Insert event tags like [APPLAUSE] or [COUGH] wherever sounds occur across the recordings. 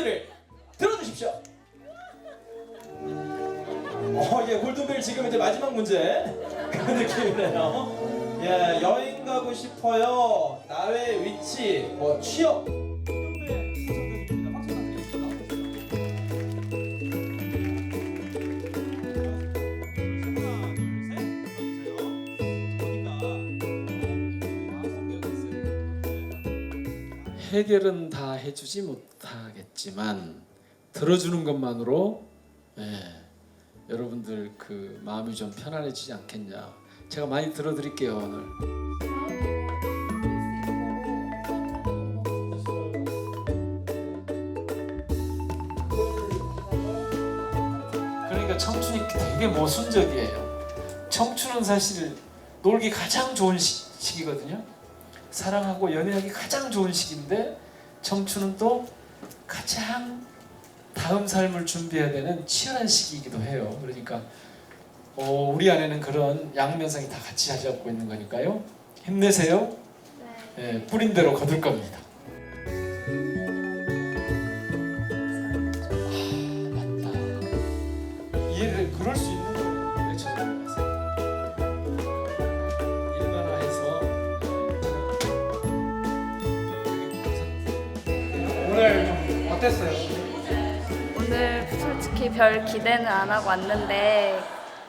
멘트를 들어주십시오. 어, 예, 골든벨 지금 이제 마지막 문제 [LAUGHS] 그 느낌이네요. 예, 여행 가고 싶어요. 나의 위치, 뭐 취업. 해결은 다 해주지 못하겠지만 들어주는 것만으로 예, 여러분들 그 마음이 좀 편안해지지 않겠냐. 제가 많이 들어드릴게요 오늘. 그러니까 청춘이 되게 모순적이에요. 청춘은 사실 놀기 가장 좋은 시, 시기거든요. 사랑하고 연애하기 가장 좋은 시기인데 청춘은 또 가장 다음 삶을 준비해야 되는 치열한 시기이기도 해요. 그러니까 어, 우리 안에는 그런 양면성이 다 같이 자리 잡고 있는 거니까요. 힘내세요. 예, 뿌린 대로 거둘 겁니다. 오늘 좀 어땠어요? 오늘 솔직히 별 기대는 안 하고 왔는데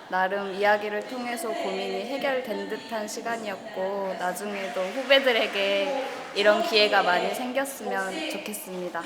나름 이야기를 통해서 고민이 해결된 듯한 시간이었고 나중에도 후배들에게 이런 기회가 많이 생겼으면 좋겠습니다.